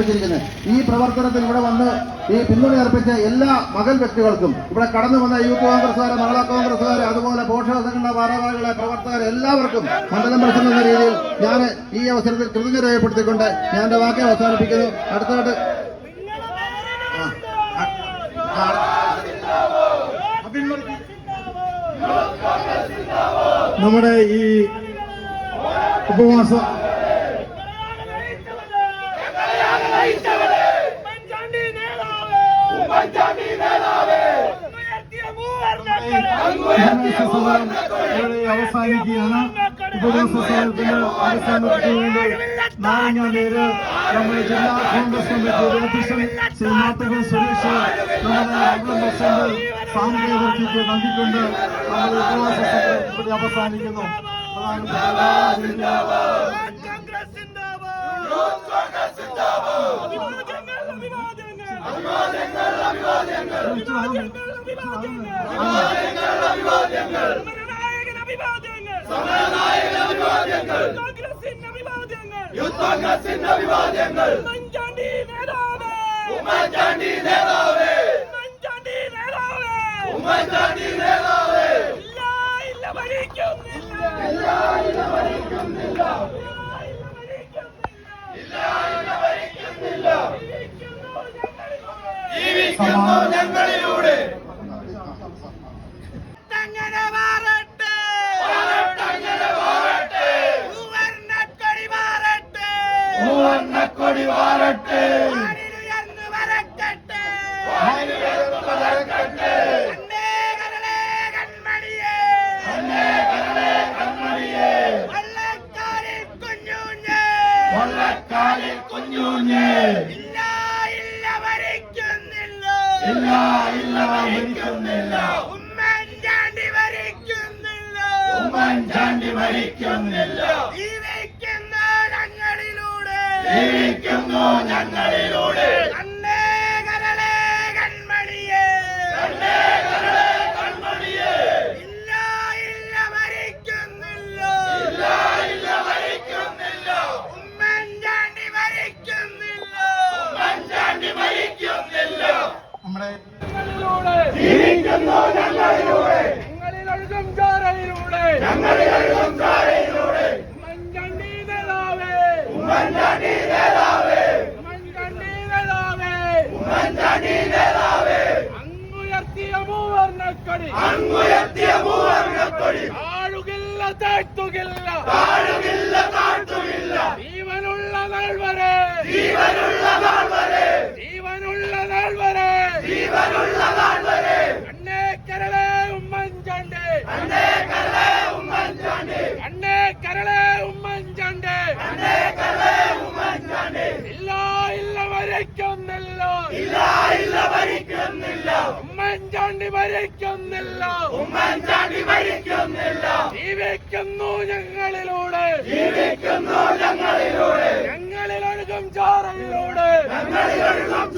ഈ പ്രവർത്തനത്തിൽ ഇവിടെ വന്ന് ഈ പിന്തുണ അർപ്പിച്ച എല്ലാ മകൽ വ്യക്തികൾക്കും ഇവിടെ കടന്നു വന്ന യൂത്ത് കോൺഗ്രസ്സുകാരെ മഹിളാ കോൺഗ്രസ്സുകാരെ അതുപോലെ പോഷക സംഘടനാ ഭാരവാഹികളെ പ്രവർത്തകരെ എല്ലാവർക്കും മണ്ഡലം പ്രസിഡന്റ് എന്ന രീതിയിൽ ഞാൻ ഈ അവസരത്തിൽ കൃതജ്ഞ രേഖപ്പെടുത്തിക്കൊണ്ട് ഞാൻ എന്റെ വാക്ക് അവസാനിപ്പിക്കുന്നു അടുത്തതായിട്ട് നമ്മുടെ ഈ ഉപവാസ ഉമ്മൻചാണ്ടി നേതാവ് ഉമ്മൻചാണ്ടി നേതാവ് ഉയർത്തിയ ഉപവാസ സമരം ഇവിടെ അവസാനിക്കുകയാണ് ഉപവാസ സമരത്തിന് അവസാനത്തിന് വേണ്ടി നാരങ്ങാനേര് നമ്മുടെ ജില്ലാ കോൺഗ്രസ് കമ്മിറ്റിയുടെ അധ്യക്ഷൻ ശ്രീ മാത്തകൻ സുരേഷ് നമ്മുടെ മണ്ഡലം പ്രസിഡന്റ് സാമൂഹ്യവർത്തിക്ക് നൽകിക്കൊണ്ട് നമ്മുടെ ഉപവാസ സമരം ഇവിടെ അവസാനിക്കുന്നു അഭിവാദ്യങ്ങൾ കോൺഗ്രസിന് അഭിവാദ്യങ്ങൾ ഉമ്മൻചാണ്ടി നേതാവേ ഉമ്മൻചാണ്ടി നേതാവേ ഉമ്മൻചാണ്ടി നേതാവേ ഉമ്മൻചാണ്ടി നേതാവേ ഇല്ല ഇല്ല ഭരിക്കുന്നില്ല ഇല്ല ഇല്ല ഭരിക്കുന്നില്ല ജീവിക്കുന്നു ഞങ്ങളിലൂടെ ഇല്ല ഇല്ല ഭരിക്കുന്നില്ല ഉമ്മൻചാണ്ടി ഭരിക്കുന്നില്ല ഉമ്മൻചാണ്ടി ഭരിക്കുന്നില്ല ജീവിക്കുന്ന ഞങ്ങളിലൂടെ. ജീവിക്കുന്നു ഞങ്ങളിലൂടെ കണ്ണേ കരളേ കൺമണിയേ കണ്ണേ കരളേ കൺമണിയേ ഇല്ല ഇല്ല ഭരിക്കുന്നില്ല ഇല്ല ഇല്ല ഭരിക്കുന്നില്ല ഉമ്മൻചാണ്ടി ഭരിക്കുന്നില്ല ഉമ്മൻചാണ്ടി ഭരിക്കുന്നില്ല നമ്മുടെ ജീവിക്കുന്നു ഞങ്ങളിലൂടെ ഞങ്ങളിലൊഴുകും ചോരയിലൂടെ ഞങ്ങളിലൊഴുകും ചോരയിലൂടെ ഉമ്മൻചാണ്ടി നേതാവേ ഉമ്മൻചാണ്ടി നേതാവേ ഉമ്മൻചാണ്ടി നേതാവേ ഉമ്മൻചാണ്ടി നേതാവേ അങ്ങുയർത്തിയ മൂവർണക്കൊടി അങ്ങുയർത്തിയ മൂവർണക്കൊടി താഴുകില്ല താഴ്ത്തുകില്ല. താഴുകില്ല താഴ്ത്തുകില്ല. ജീവനുള്ള നാൾ വരെ. ജീവനുള്ള നാൾ വരെ. ജീവനുള്ള നാൾ വരെ. ജീവനുള്ള നാൾ വരെ കണ്ണേ കരളേ ഉമ്മൻചാണ്ടി കണ്ണേ കരളേ ഉമ്മൻചാണ്ടി കണ്ണേ കരളേ ഉമ്മൻചാണ്ടി കണ്ണേ കരളേ ഉമ്മൻചാണ്ടി ഇല്ല ഇല്ല ഭരിക്കുന്നില്ല ഇല്ല ഇല്ല ഭരിക്കുന്നില്ല ഉമ്മൻചാണ്ടി ഭരിക്കുന്നില്ല ഉമ്മൻചാണ്ടി ഭരിക്കുന്നില്ല ജീവിക്കുന്നു ഞങ്ങളിലൂടെ. ജീവിക്കുന്നു ഞങ്ങളിലൂടെ. ഞങ്ങളിലൊഴുകും ചോറയിലൂടെ ഞങ്ങളിലൊഴുകും